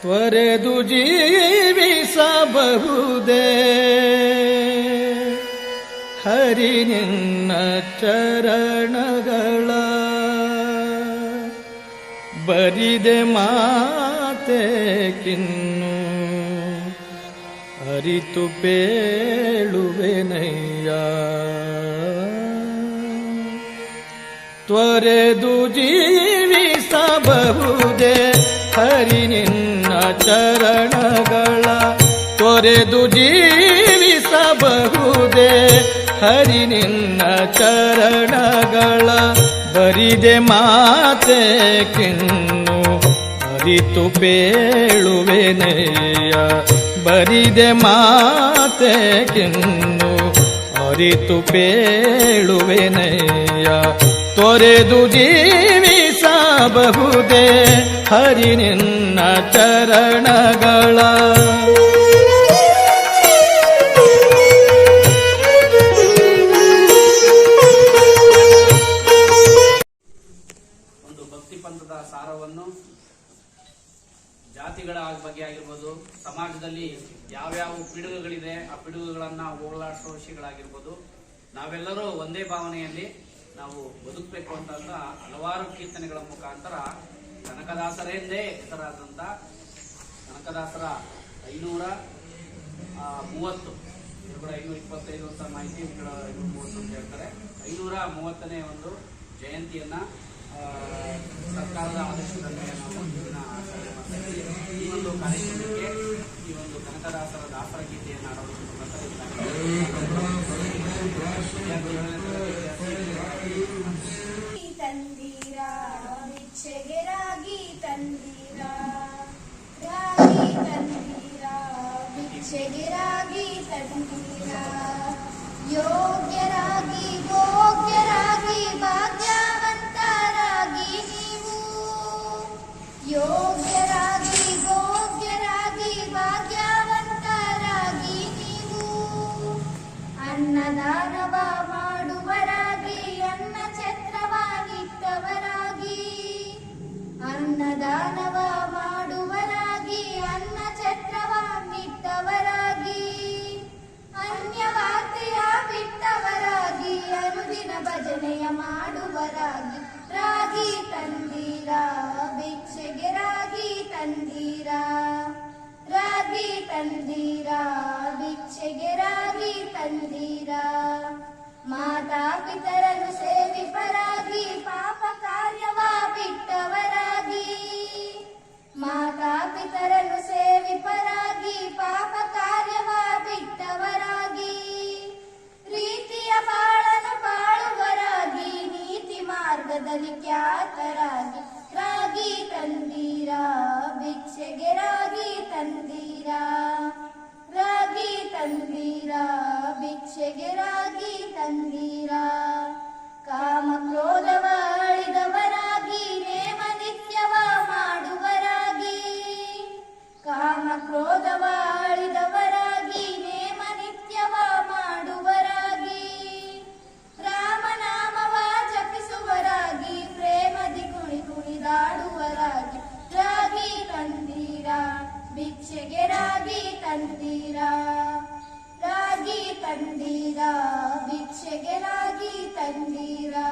ತ್ವರೆದು ಜೀವಿಸಬಹುದೇ? ಹರಿ ನಿನ್ನ ಚರಣಗಳ ಬರಿದೆ ಮಾತೆ ಕಿನ್ನು. ಅರಿತು ಪೇಳುವೆನಯ್ಯ. ತ್ವರೆದು ಜೀವಿಸಬಹುದೇ? ಹರಿ ನಿನ್ನ ಚರಣಗಳ ತೊರೆದು ಜೀವಿಸಬಹುದೇ? ಹರಿ ನಿನ್ನ ಚರಣಗಳ ಬರಿದೆ ಮಾತೆ ಕಿನ್ನು ಅರಿತು ಪೇಳುವೆನೆಯ. ಬರಿದೆ ಮಾತೆ ಕಿನ್ನು ಅರಿತು ಪೇಳುವೆನೆಯ. ತೊರೆದು ಜೀವಿಸಬಹುದೇ? ಹರಿ ನಿನ್ನ ಚರಣಗಳ. ಒಂದು ಭಕ್ತಿ ಪಂಥದ ಸಾರವನ್ನು ಜಾತಿಗಳ ಬಗ್ಗೆ ಆಗಿರ್ಬೋದು, ಸಮಾಜದಲ್ಲಿ ಯಾವ್ಯಾವ ಪಿಡುಗುಗಳಿದೆ, ಆ ಪಿಡುಗುಗಳನ್ನ ಹೋಗಲಾಡಿಸೋ ವಿಷಯಗಳಾಗಿರ್ಬೋದು, ನಾವೆಲ್ಲರೂ ಒಂದೇ ಭಾವನೆಯಲ್ಲಿ ನಾವು ಬದುಕಬೇಕು ಅಂತ ಹಲವಾರು ಕೀರ್ತನೆಗಳ ಮುಖಾಂತರ ಕನಕದಾಸರೆಂದೇ ಹೆಸರಾದಂಥ ಕನಕದಾಸರ ಐನೂರ ಮೂವತ್ತು. ಇದು ಕೂಡ ಐನೂರ ಇಪ್ಪತ್ತೈದು ಅಂತ ಮಾಹಿತಿ ಐನೂರ ಮೂವತ್ತು ಅಂತ ಹೇಳ್ತಾರೆ. ಐನೂರ ಮೂವತ್ತನೇ ಒಂದು ಜಯಂತಿಯನ್ನ ಸರ್ಕಾರದ ಮೇಲೆ ನಾವು ಇದನ್ನ ಆಚರಣೆ ಈ ಒಂದು ಕಾರ್ಯಕ್ರಮಕ್ಕೆ ಈ ಒಂದು ಕನಕದಾಸರ ದಾಸರ ಗೀತೆಯನ್ನು ಆಡೋದ್ರ ಮುಖಾಂತರ ಭಿಕ್ಷೆಗೆ ರಾಗಿ ತಂದೀರಾ ಯೋಗ್ಯರಾಗಿ ಭೋಗ್ಯರಾಗಿ ಭಾಗ್ಯವಂತರಾಗಿ ನೀವು. ಯೋಗ್ಯರಾಗಿ ಭೋಗ್ಯರಾಗಿ ಭಾಗ್ಯವಂತರಾಗಿ ನೀವು. ಅನ್ನದಾನವ ಮಾಡುವರಾಗಿ ಅನ್ನ ಛತ್ರವಾಗಿದ್ದವರಾಗಿ ಅನ್ನದಾನವ ತಂದೀರಾ, ಭಿಕ್ಷೆಗೆರಾಗಿ ತಂದೀರಾ. ಮಾತಾ ಪಿತರನ್ನು ಸೇವಿಪರಾಗಿ ಪಾಪ ಕಾರ್ಯವ ಬಿಟ್ಟವರಾಗಿ. ಮಾತಾ ಪಿತರನ್ನು ಸೇವಿಪರಾಗಿ ಪಾಪ ಕಾರ್ಯವ ಬಿಟ್ಟವರಾಗಿ. ರೀತಿಯ ಬಾಳನು ಬಾಳುವರಾಗಿ ನೀತಿ ಮಾರ್ಗದಲ್ಲಿ ಖ್ಯಾತರಾಗಿ ರಾಗಿ ತಂದೀರಾ ಭಿಕ್ಷೆಗೆ ತಂದೀರಾ ಕಾಮ ಕ್ರೋಧವ ನೇಮ ನಿತ್ಯವ ಮಾಡುವರಾಗಿ. ಕಾಮ ಕ್ರೋಧವ ನೇಮ ನಿತ್ಯವ ಮಾಡುವರಾಗಿ. ರಾಮನಾಮವ ಜಪಿಸುವರಾಗಿ ಪ್ರೇಮದಿ ಕುಣಿ ಕುಣಿದಾಡುವರಾಗಿ ರಾಗಿ ತಂದೀರಾ, ಭಿಕ್ಷೆಗೆ ರಾಗಿ ತಂದೀರಾ. ರಾಗಿ ತಂದೀರಾ. ಶೆಗೆರಾಗಿ ತಂದೀರಾ?